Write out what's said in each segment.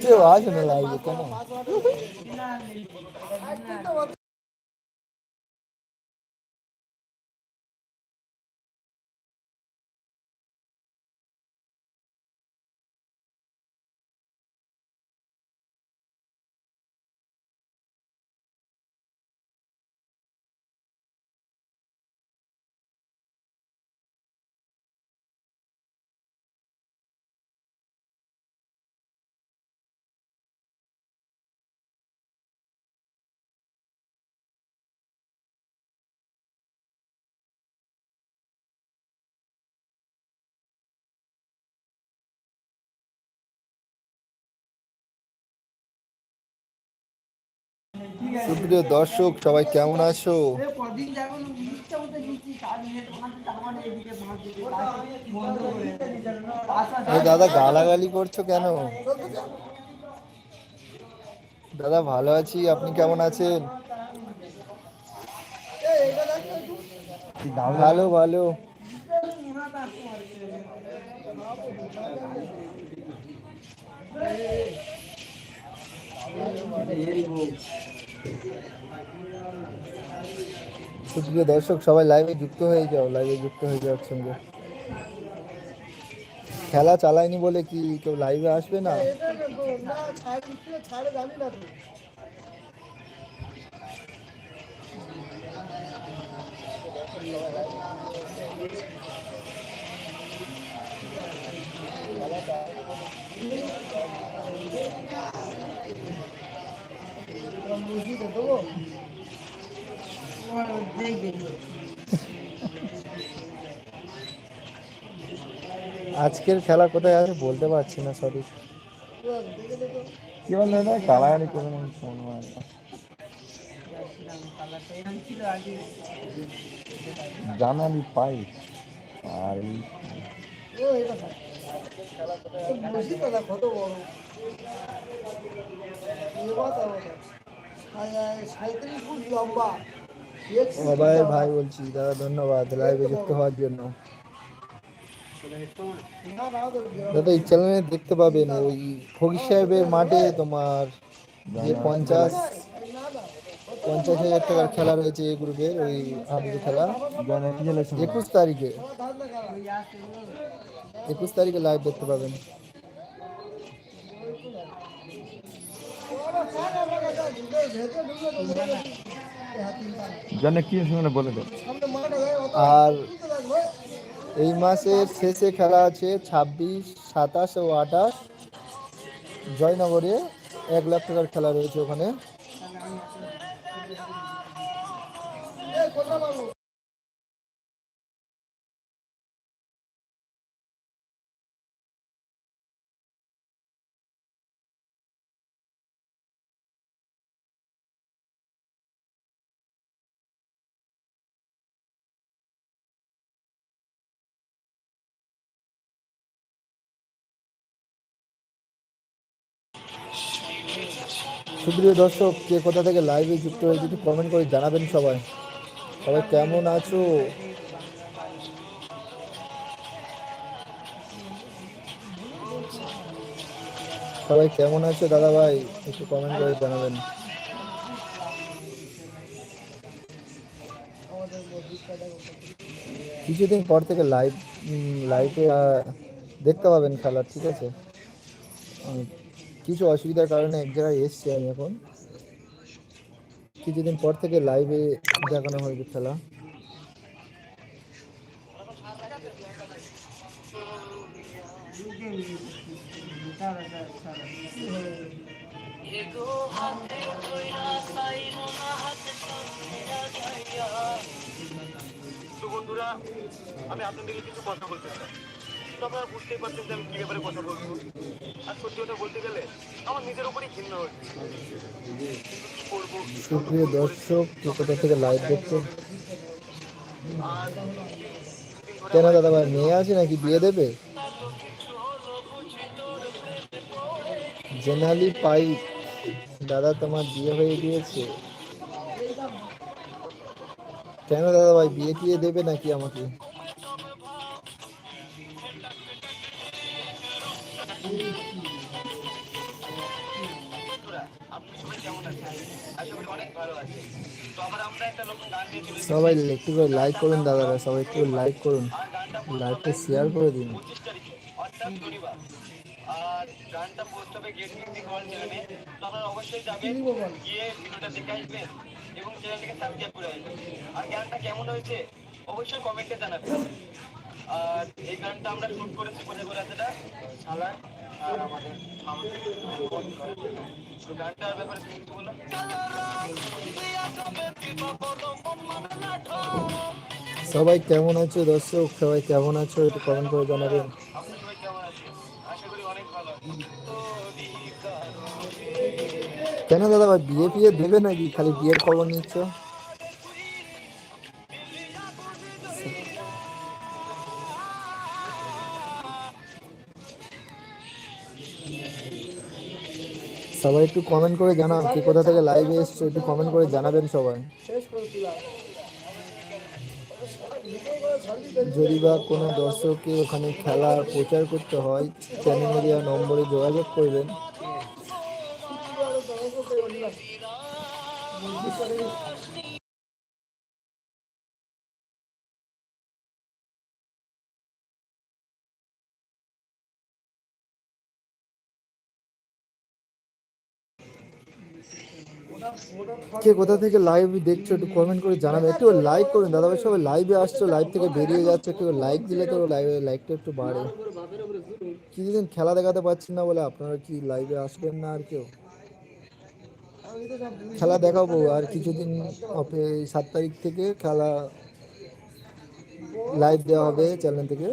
কেউ আসে না লাগবে কেন সুপ্রিয় দর্শক, সবাই কেমন আছো? দাদা, গালাগালি করছ কেন? দাদা, ভালো আছি। আপনি কেমন আছেন? ভালো ভালো। সুপ্রিয় দর্শক, সবাই লাইভে যুক্ত হয়ে যাও লাইভে যুক্ত হয়ে যাওয়ার সঙ্গে। খেলা চালায়নি বলে কি কেউ লাইভে আসবে না? আজকের খেলা কোথায় আছে বলতে পারছি না সরি কি বল দাদা গালাগালি করে না ফোন জানালি পাই আর। এই কত বড় সাঁত্রিশ ফুট লম্বা সবাই ভাই বলছি দাদা ধন্যবাদ লাইভে যুক্ত হওয়ার জন্য দাদা এই চ্যানেলে দেখতে পাবেন ওই ফকির সাহেবের মাঠে তোমার যে পঞ্চাশ পঞ্চাশ হাজার টাকার খেলা রয়েছে এই গ্রুপের ওই হাডুডু খেলা। একুশ তারিখে একুশ তারিখে লাইভ দেখতে পাবেন। জানে কি শুনে বলে দে। আর এই মাসের শেষে খেলা আছে ছাব্বিশ সাতাশ ও আঠাশ। জয়নগরে এক লাখ টাকার খেলা রয়েছে ওখানে। সুপ্রিয় দর্শক কে কোথা থেকে লাইভে যুক্ত হয়েছে একটু কমেন্ট করে জানাবেন সবাই। সবাই কেমন আছো? সবাই কেমন আছো দাদা ভাই একটু কমেন্ট করে জানাবেন। কিছুদিন পর থেকে লাইভ লাইভে দেখতে পাবেন খেলা, ঠিক আছে? কিছু অসুবিধার কারণে এক জায়গায় এসছি আমি এখন। কিছুদিন পর থেকে লাইভে দেখানো হয়েছে খেলা। বন্ধুরা আমি আপনাদেরকে কিছু কথা বলতে চাই। আপনারা বুঝতেই পারছেন যে আমি কি ব্যাপারে কথা বলব। আর সত্যি কথা বলতে গেলে আমার নিজের উপরই ঘৃণা হচ্ছে। সুপ্রিয় দর্শক কে কোথা থেকে লাইভ কেন দাদা ভাই মেয়ে আছে নাকি? বিয়ে দেবে? জেনালি পাই দাদা তোমার বিয়ে হয়ে গিয়েছে। কেন দাদা ভাই বিয়ে টিয়ে দেবে নাকি আমাকে? সবাই একটু করে লাইক করুন দাদারা সবাই একটু লাইক করুন হবে শেয়ার করে দিন 25 তারিখে, অর্থাৎ শনিবার। আর গানটা গেট অবশ্যই যাবেন গিয়ে করে আর গানটা কেমন হয়েছে অবশ্যই জানাবেন আর এই গানটা আমরা শুট করেছি কোথায় করে শালায় আর আমাদের গানটার ব্যাপারে বলো সবাই কেমন আছো দর্শক? সবাই কেমন আছো? একটু কমেন্ট করে জানাবেন। কেন দাদা, ভাই বিয়ে ফিয়ে দেবে নাকি? খালি বিয়ের খবর নিচ্ছ? সবাই একটু কমেন্ট করে জানান কে কোথা থেকে লাইভে এসছো, একটু কমেন্ট করে জানাবেন সবাই। যদি বা কোনো দর্শককে ওখানে খেলা প্রচার করতে হয় চ্যানেল মিডিয়া নম্বরে যোগাযোগ করবেন। কে কোথা থেকে লাইভ দেখছ একটু কমেন্ট করে জানাবে। একটু লাইক করুন দাদা ভাই সবাই লাইভে আসছো লাইভ থেকে বেরিয়ে যাচ্ছে, একটু লাইক দিলে তো লাইভে লাইকটা একটু বাড়ে। কিছুদিন খেলা দেখাতে পারছি না বলে আপনারা কি লাইভে আসবেন না আর কেউ? খেলা দেখাবো আর কিছুদিন সাত তারিখ থেকে খেলা লাইভ দেওয়া হবে চ্যানেল থেকে।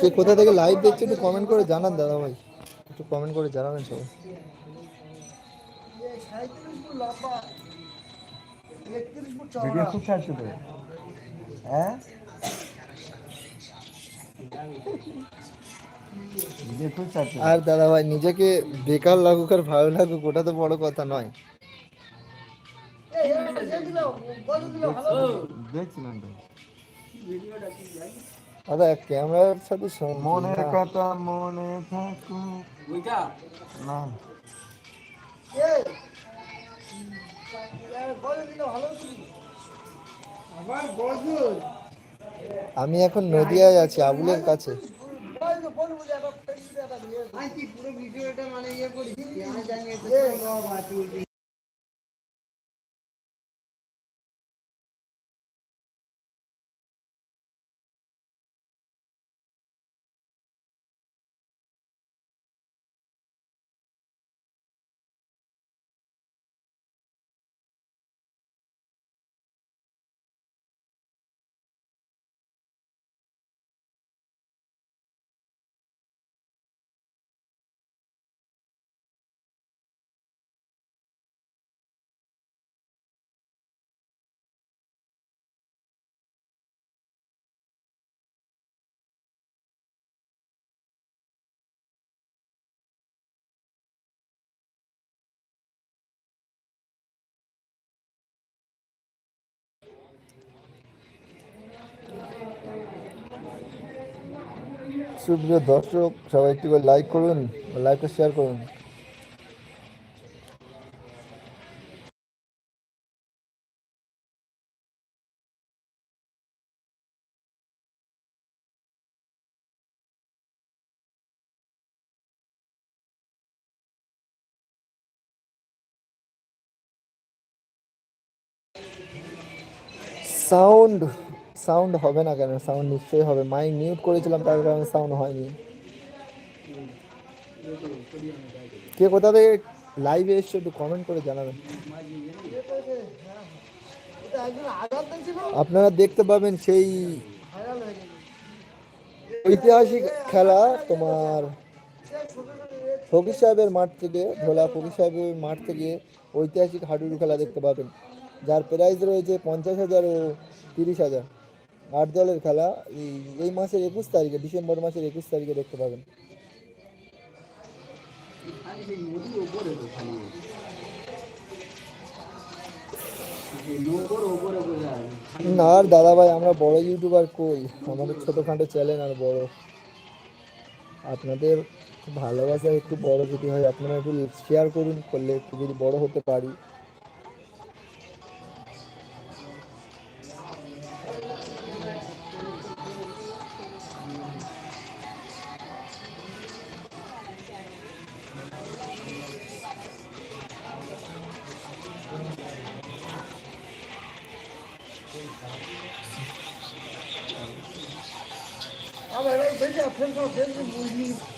কে কোথা থেকে লাইভ দেখছ একটু কমেন্ট করে জানান দাদা ভাই। একটু কমেন্ট করে জানাবেন সবাই। হ্যাঁ? আর দাদা ভাই নিজেকে বেকার লাগুক আর ভালো লাগুক ওটা তো বড় কথা নয়। দাদা ক্যামেরার সাথে মনের কথা মনে থাকুক। না। এই বলে দিলে ভালো ছিল আমার বজুর আমি এখন নদিয়ায় আছি আবুলের কাছে। পুরো ভিডিওটা মানে ইয়ে করি সুপ্রিয় দর্শক সবাই একটু লাইক করুন লাইকটা শেয়ার করুন। সাউন্ড সাউন্ড হবে না কেন? সাউন্ড নিশ্চয়ই হবে। মাইক মিউট করেছিলাম, তার কারণে সাউন্ড হয়নি। কে কোথা থেকে লাইভে এসছো একটু কমেন্ট করে জানাবেন। আপনারা দেখতে পাবেন সেই ঐতিহাসিক খেলা তোমার ফকির সাহেবের মাঠ থেকে, ভোলা ফকির সাহেবের মাঠ থেকে ঐতিহাসিক হাডুডু খেলা দেখতে পাবেন। যার প্রাইজ রয়েছে পঞ্চাশ হাজার ও তিরিশ হাজার। আট দলের খেলা, এই মাসের একুশ তারিখে, ডিসেম্বর মাসের একুশ তারিখে দেখতে পাবেন। না, আর দাদা ভাই আমরা বড় ইউটিউবার কই? আমাদের ছোটোখাটো চ্যানেল আর বড়। আপনাদের ভালোবাসা একটু বড় যদি হয়, আপনারা একটু শেয়ার করুন, করলে একটু যদি বড় হতে পারি। আমার এই বেঁচে ফেল করো ফেল মুরগি এ সারা দিন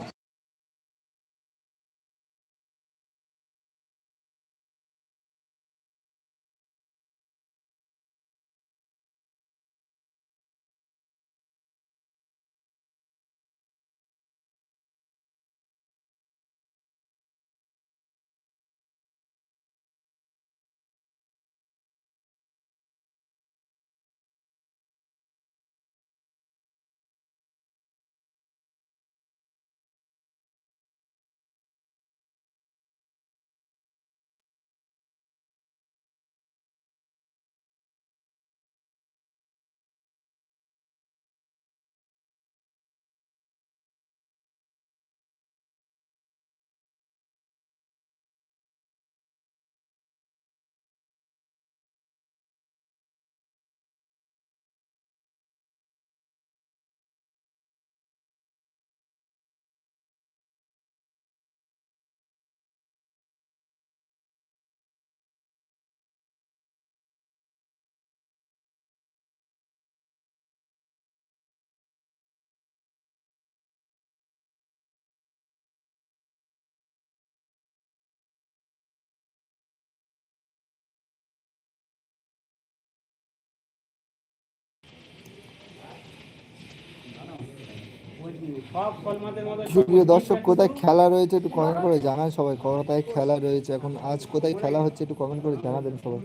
সুপ্রিয় দর্শক কোথায় খেলা রয়েছে একটু কমেন্ট করে জানান সবাই। কোথায় খেলা রয়েছে? এখন আজ কোথায় খেলা হচ্ছে একটু কমেন্ট করে জানাবেন সবাই।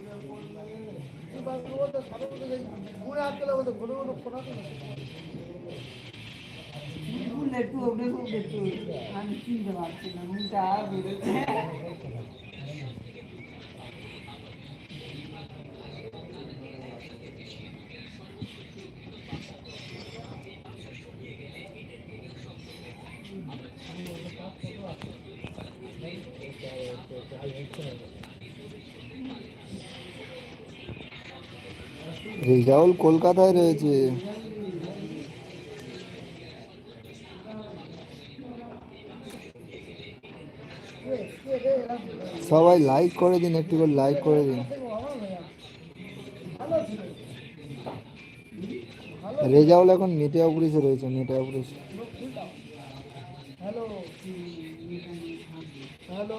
একটু আমি চিনতে পারছি না রেজাউল কলকাতায় রয়েছে। সবাই লাইক করে দিন, একটু করে লাইক করে দিন। রেজাউল এখন মিডিয়া অফিসে রয়েছে মিডিয়া অফিস। হ্যালো হ্যালো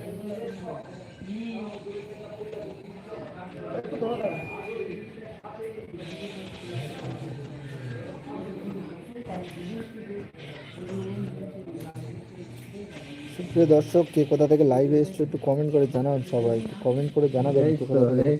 সুপ্রিয় দর্শক কে কোথা থেকে লাইভে এসছো একটু কমেন্ট করে জানান সবাই। একটু কমেন্ট করে জানাবেন কে কোথা থেকে